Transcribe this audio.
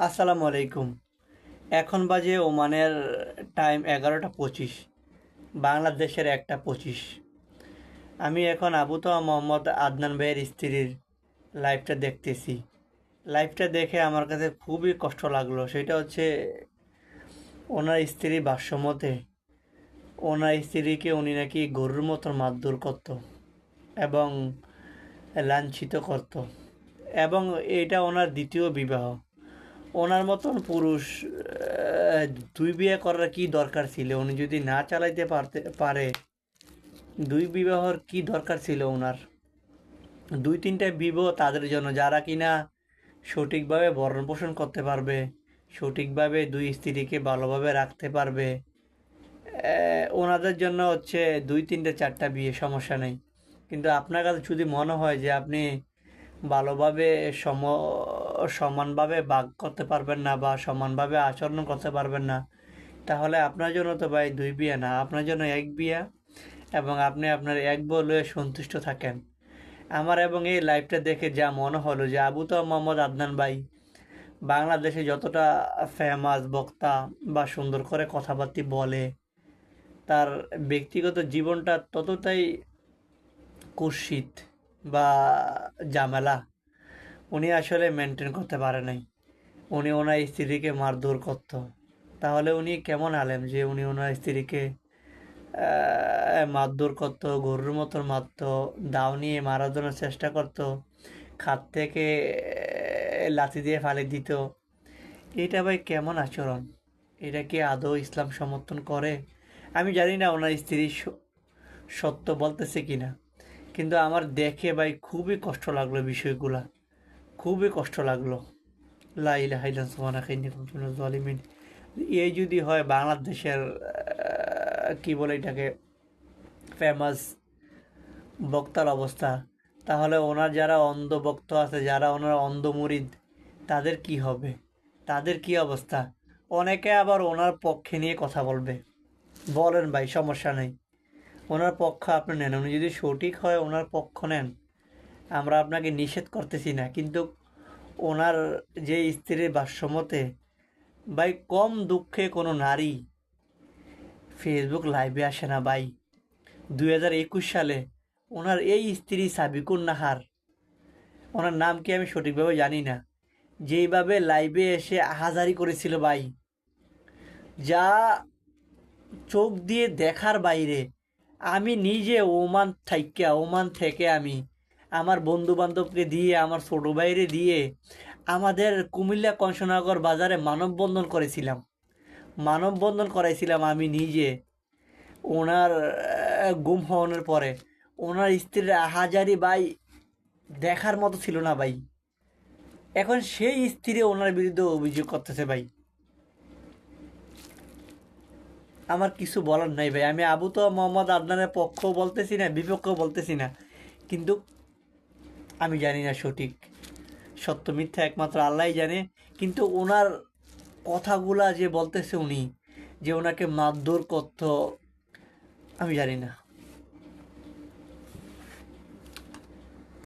আসসালামু আলাইকুম। এখন বাজে ওমানের টাইম এগারোটা পঁচিশ, বাংলাদেশের একটা পঁচিশ। আমি এখন আবুতো মোহাম্মদ আদনান ভাইয়ের স্ত্রীর লাইভটা দেখতেছি। লাইভটা দেখে আমার কাছে খুবই কষ্ট লাগল। সেটা হচ্ছে ওনার স্ত্রী ভাষ্যমতে, ওনার স্ত্রীকে উনি নাকি গরুর মতন মারধর করত এবং লাঞ্ছিত করত এবং এটা ওনার দ্বিতীয় বিবাহ। ওনার মতন পুরুষ দুই বিয়ে করার কি দরকার ছিল? উনি যদি না চালাইতে পারতে, পারে, দুই বিবাহর কি দরকার ছিল ওনার দুই তিনটা বিবাহ তাদের জন্য, যারা কিনা সঠিকভাবে ভরণ পোষণ করতে পারবে, সঠিকভাবে দুই স্ত্রীকে ভালোভাবে রাখতে পারবে ওনাদের জন্য হচ্ছে দুই তিনটে চারটা বিয়ে, সমস্যা নেই। কিন্তু আপনার কাছে যদি মনে হয় যে আপনি ভালোভাবে সম, সমানভাবে বাগ করতে পারবেন না বা সমানভাবে আচরণ করতে পারবেন না, তাহলে আপনার জন্য তো ভাই দুই বিয়ে না, আপনার জন্য এক বিয়া এবং আপনি আপনার এক বলে সন্তুষ্ট থাকেন। আমার এবং এই লাইভটা দেখে যা মনে হলো যে আবু তো মোহাম্মদ আদনান ভাই, বাংলাদেশে যতটা ফেমাস বক্তা বা সুন্দর করে কথাবার্তি বলে, তার ব্যক্তিগত জীবনটা ততটাই কুৎসিত। বা ঝামেলা উনি আসলে মেনটেন করতে পারে নাই। উনি ওনার স্ত্রীকে মারধর করতো। তাহলে উনি কেমন আলেম যে উনি ওনার স্ত্রীকে মারধর করতো, গরুর মতন মারতো, দাও নিয়ে মারার জন্য চেষ্টা করতো খাত থেকে লাথি দিয়ে ফালি দিত। এটা ভাই কেমন আচরণ? এটা কি আদৌ ইসলাম সমর্থন করে? আমি জানি না ওনার স্ত্রী স- সত্য বলতেছে কিনা। কিন্তু আমার দেখে ভাই খুবই কষ্ট লাগল বিষয়গুলা। খুবই কষ্ট লাগল। লাইলাহিমিন এই যদি হয় বাংলাদেশের কি বলে এটাকে ফেমাস বক্তার অবস্থা, তাহলে ওনার যারা অন্ধ ভক্ত আছে, যারা ওনার অন্ধ মুরিদ তাদের কি হবে? তাদের কি অবস্থা? অনেকে আবার ওনার পক্ষে নিয়ে কথা বলবে। বলেন ভাই, সমস্যা নেই। ওনার পক্ষ আপনি নেন, উনি যদি সঠিক হয় ওনার পক্ষ নেন। আমরা আপনাকে নিষেধ করতেছি না, কিন্তু ওনার যে স্ত্রীর ভাষ্যমতে, ভাই, কম দুঃখে কোনো নারী ফেসবুক লাইভে আসে না, ভাই। দুই হাজার একুশ সালে ওনার এই স্ত্রী সাবিকুন নাহার, ওনার নাম কি আমি সঠিকভাবে জানি না, যেইভাবে লাইভে এসে আহাজারি করেছিল, ভাই। যা চোখ দিয়ে দেখার বাইরে আমি নিজে ওমান থাইকা, ওমান থেকে আমি আমার বন্ধু বান্ধবকে দিয়ে, আমার ছোট ভাইরে দিয়ে আমাদের কুমিল্লা কংসনগর বাজারে মানববন্ধন করেছিলাম। মানববন্ধন করাইছিলাম আমি নিজে। ওনার গুম হওয়ানোর পরে ওনার স্ত্রীর হাজারি ভাই দেখার মতো ছিল না ভাই। এখন সেই স্ত্রী ওনার বিরুদ্ধে অভিযোগ করতেছে ভাই। আমার কিছু বলার নাই ভাই। আমি আবু তো মোহাম্মদ আদনানের পক্ষ বলতেছি না বিপক্ষ বলতেছি না। কিন্তু আমি জানি না সঠিক। সত্য, মিথ্যা একমাত্র আল্লাহ জানে। কিন্তু ওনার কথাগুলা যে বলতেছে উনি, যে ওনাকে মারধর করত, আমি জানি না।